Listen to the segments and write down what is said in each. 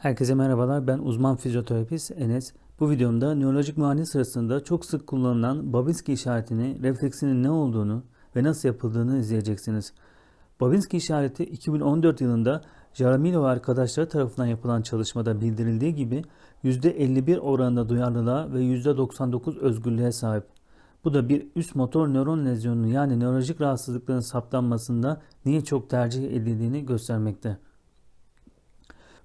Herkese merhabalar. Ben uzman fizyoterapist Enes. Bu videomda nörolojik muayene sırasında çok sık kullanılan Babinski işaretini, refleksinin ne olduğunu ve nasıl yapıldığını izleyeceksiniz. Babinski işareti 2014 yılında Jaramillo arkadaşları tarafından yapılan çalışmada bildirildiği gibi %51 oranında duyarlılığa ve %99 özgürlüğe sahip. Bu da bir üst motor nöron lezyonunu yani nörolojik rahatsızlıkların saptanmasında niye çok tercih edildiğini göstermekte.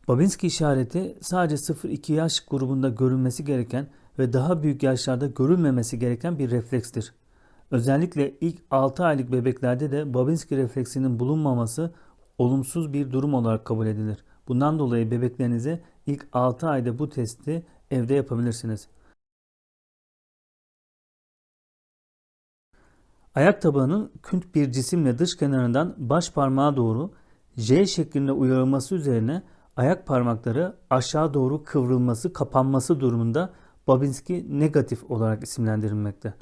Babinski işareti sadece 0-2 yaş grubunda görülmesi gereken ve daha büyük yaşlarda görülmemesi gereken bir reflekstir. Özellikle ilk 6 aylık bebeklerde de Babinski refleksinin bulunmaması olumsuz bir durum olarak kabul edilir. Bundan dolayı bebeklerinize ilk 6 ayda bu testi evde yapabilirsiniz. Ayak tabanının künt bir cisimle dış kenarından baş parmağa doğru J şeklinde uyarılması üzerine ayak parmakları aşağı doğru kıvrılması, kapanması durumunda Babinski negatif olarak isimlendirilmekte.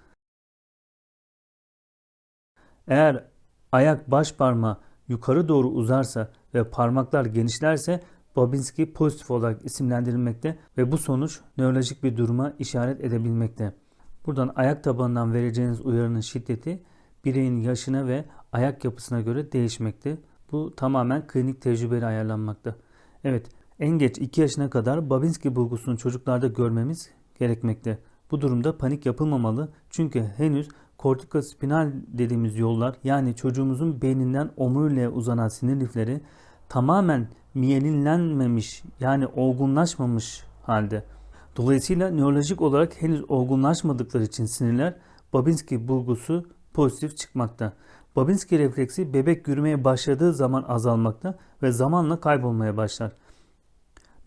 Eğer ayak baş parmağı yukarı doğru uzarsa ve parmaklar genişlerse Babinski pozitif olarak isimlendirilmekte ve bu sonuç nörolojik bir duruma işaret edebilmekte. Buradan ayak tabanından vereceğiniz uyarının şiddeti bireyin yaşına ve ayak yapısına göre değişmekte. Bu tamamen klinik tecrübeyle ayarlanmakta. Evet, en geç 2 yaşına kadar Babinski bulgusunu çocuklarda görmemiz gerekmekte. Bu durumda panik yapılmamalı çünkü henüz kortikospinal dediğimiz yollar yani çocuğumuzun beyninden omuriliğe uzanan sinir lifleri tamamen miyelinlenmemiş yani olgunlaşmamış halde. Dolayısıyla nörolojik olarak henüz olgunlaşmadıkları için sinirler Babinski bulgusu pozitif çıkmakta. Babinski refleksi bebek yürümeye başladığı zaman azalmakta ve zamanla kaybolmaya başlar.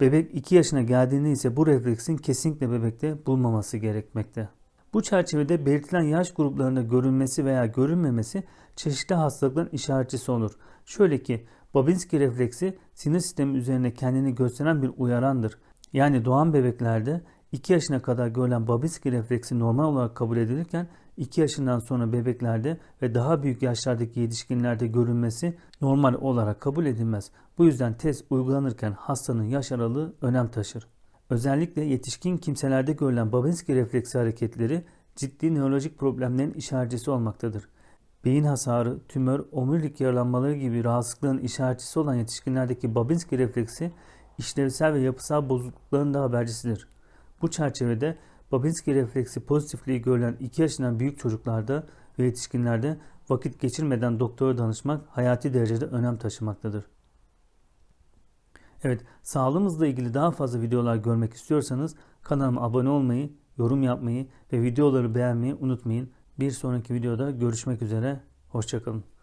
Bebek 2 yaşına geldiğinde ise bu refleksin kesinlikle bebekte bulmaması gerekmekte. Bu çerçevede belirtilen yaş gruplarında görülmesi veya görülmemesi çeşitli hastalıkların işaretçisi olur. Şöyle ki Babinski refleksi sinir sistemi üzerine kendini gösteren bir uyarandır. Yani doğan bebeklerde 2 yaşına kadar görülen Babinski refleksi normal olarak kabul edilirken 2 yaşından sonra bebeklerde ve daha büyük yaşlardaki yetişkinlerde görülmesi normal olarak kabul edilmez. Bu yüzden test uygulanırken hastanın yaş aralığı önem taşır. Özellikle yetişkin kimselerde görülen Babinski refleksi hareketleri ciddi nörolojik problemlerin işaretçisi olmaktadır. Beyin hasarı, tümör, omurilik yaralanmaları gibi rahatsızlıkların işaretçisi olan yetişkinlerdeki Babinski refleksi işlevsel ve yapısal bozuklukların da habercisidir. Bu çerçevede Babinski refleksi pozitifliği görülen 2 yaşından büyük çocuklarda ve yetişkinlerde vakit geçirmeden doktora danışmak hayati derecede önem taşımaktadır. Evet, sağlığımızla ilgili daha fazla videolar görmek istiyorsanız kanalıma abone olmayı, yorum yapmayı ve videoları beğenmeyi unutmayın. Bir sonraki videoda görüşmek üzere, hoşçakalın.